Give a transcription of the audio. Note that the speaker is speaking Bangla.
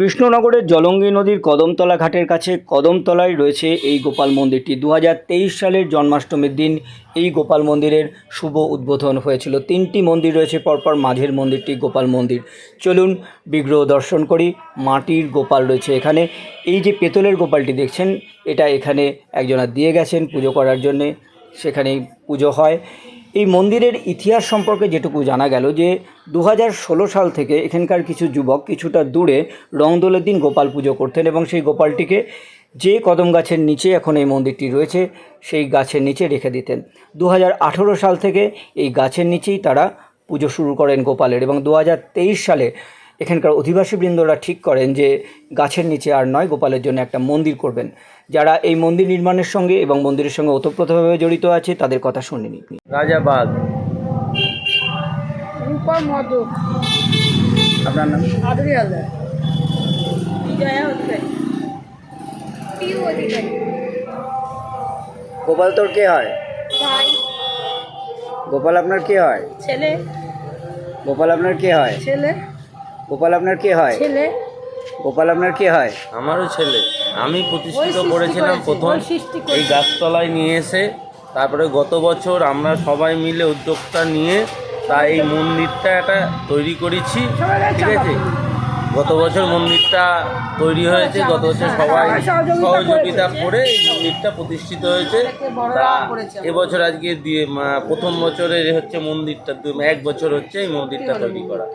কৃষ্ণনগরের জলঙ্গি নদীর কদমতলা ঘাটের কাছে কদমতলায় রয়েছে এই গোপাল মন্দিরটি। দু হাজার তেইশ সালের জন্মাষ্টমীর দিন এই গোপাল মন্দিরের শুভ উদ্বোধন হয়েছিল। তিনটি মন্দির রয়েছে, পরপর মাঝের মন্দিরটি গোপাল মন্দির। চলুন বিগ্রহ দর্শন করি, মাটির গোপাল রয়েছে এখানে। এই যে পেতলের গোপালটি দেখছেন, এটা এখানে একজনা দিয়ে গেছেন পুজো করার জন্যে। সেখানেই পুজো হয়। এই মন্দিরের ইতিহাস সম্পর্কে যেটুকু জানা গেল যে দু সাল থেকে এখানকার কিছু যুবক কিছুটা দূরে রংদোলের দিন গোপাল পুজো করতেন এবং সেই গোপালটিকে যে কদম গাছের নিচে এখন এই মন্দিরটি রয়েছে, সেই গাছের নিচে রেখে দিতেন। দু সাল থেকে এই গাছের নিচেই তারা পুজো শুরু করেন গোপালের এবং দু হাজার তেইশ সালে এখানকার অধিবাসীবৃন্দরা ঠিক করেন যে গাছের নিচে আর নয় গোপালের জন্য একটা মন্দির করবেন। যারা এই মন্দির নির্মাণের সঙ্গে এবং মন্দিরের সঙ্গে ওতপ্রোতভাবে জড়িত আছে তাদের কথা শুনিনি রাজা বাঘ। মদক। আপনার নাম? আদরি হালদার বিজয়া অধিকারী পিউ অধিকারী। গোপাল তোর কে হয়? ভাই। গোপাল আপনার কে হয়? ছেলে। গোপাল আপনার কে হয়? ছেলে। গোপাল আপনার কে হয়? ছেলে। গোপাল আপনার কে হয়? আমারও ছেলে। আমি প্রতিষ্ঠিত করেছিলাম প্রথম। এই গাছতলায় নিয়ে এসে তারপরে গত বছর আমরা সবাই মিলে উদ্যোক্তা নিয়ে তা এই মন্দিরটা একটা তৈরি করেছি ঠিক আছে? গত বছর মন্দিরটা তৈরি হয়েছে গত বছর সবাই সহযোগিতা করে এই মন্দিরটা প্রতিষ্ঠিত হয়েছে। তা এবছর আজকে দিয়ে প্রথম বছরের হচ্ছে মন্দিরটা দু- এক বছর হচ্ছে এই মন্দিরটা তৈরি করা।